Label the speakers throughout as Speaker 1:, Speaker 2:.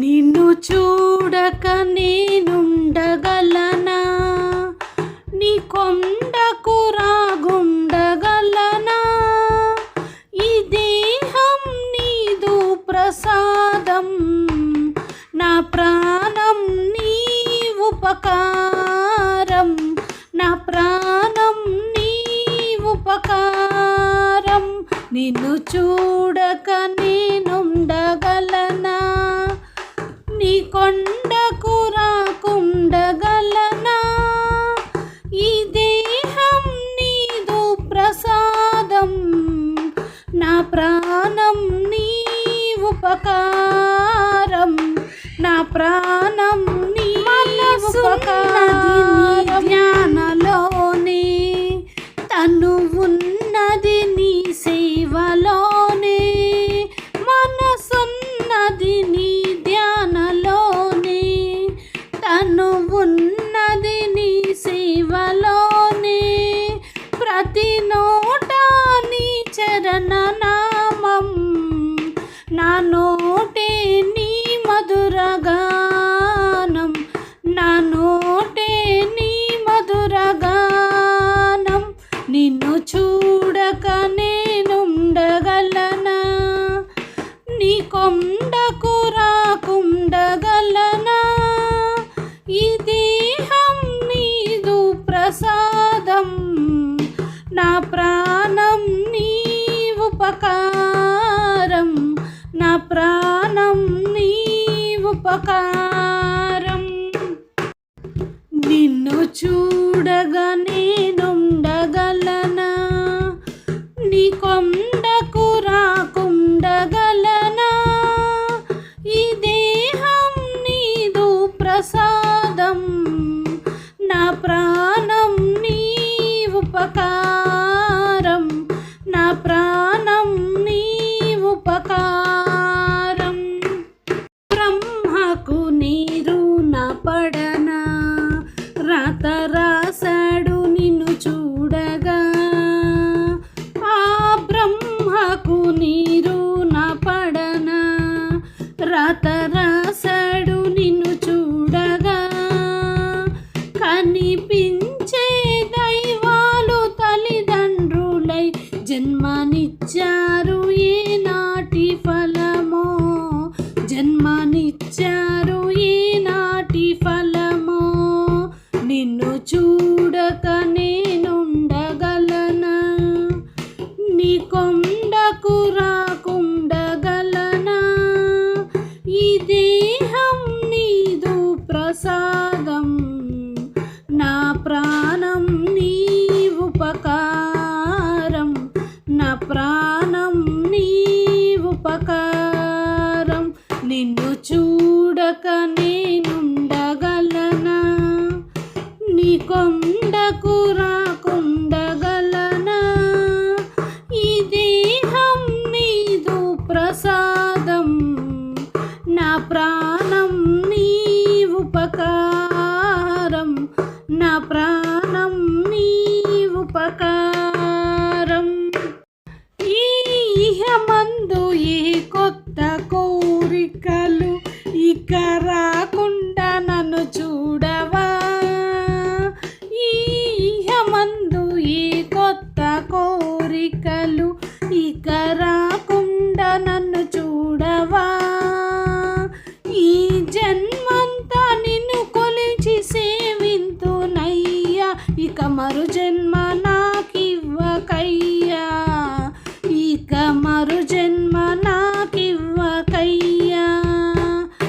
Speaker 1: నిన్ను చూడక నేనుండగలనా? నీ కొండకు రాగుండగలనా? ఈ దేహం నీదు ప్రసాదం నా ప్రాణం నీ ఉపకారం నా ప్రాణం నీ ఉపకారం. నిన్ను చూడక నేను ప్రాణం నీ ఉపకారం. నా ప్రాణం నీ ఉపకారం. జ్ఞానలోనే తను ఉన్నది నీ సేవలోనే. మనసున్నది ఉపకారం నా ప్రాణం నీ ఉపకారం. నిన్ను చూడగా నేను రాత రాశాడు నిన్ను చూడగా. ఆ బ్రహ్మకు నీరు నా పడనా. రాత రాశాడు నిన్ను చూడగా. కనిపించే దైవాలు తల్లిదండ్రులై జన్మనిచ్చారు ఏనా? చూడక కొండకు రాకుండగలనా ఈ దేహం నీదు ప్రసాదం నా ప్రాణం నీ ఉపకారం నా ప్రాణం నీ ఉపకారం ఈ ఇహమందు ఏ కొత్త కోరికలు? ఇక రాకుండా నన్ను చూడవా ఇక మరు జన్మ నాకివ్వకయ్యా.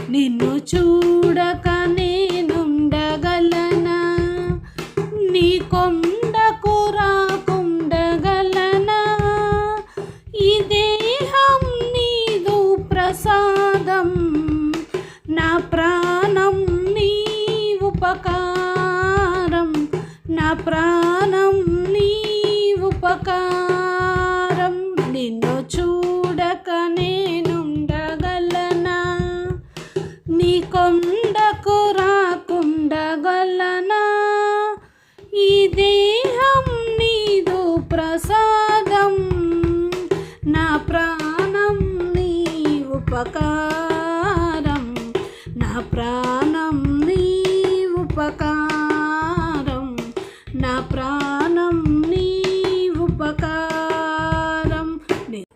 Speaker 1: నిన్ను చూడక నేనుండగలనా? నీ కొండకు రాకుండగలనా? ఈ దేహం నీదు ప్రసాదం. నా ప్రా దేహం నీదు ప్రసాదం. నా ప్రాణం నీ ఉపకారం. నా ప్రాణం నీ ఉపకారం. నా ప్రాణం నీ ఉపకారం.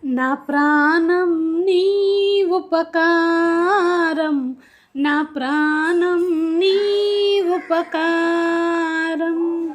Speaker 1: నా ప్రాణం నీ ఉపకారం. నా ప్రాణం నీ ఉపకారం.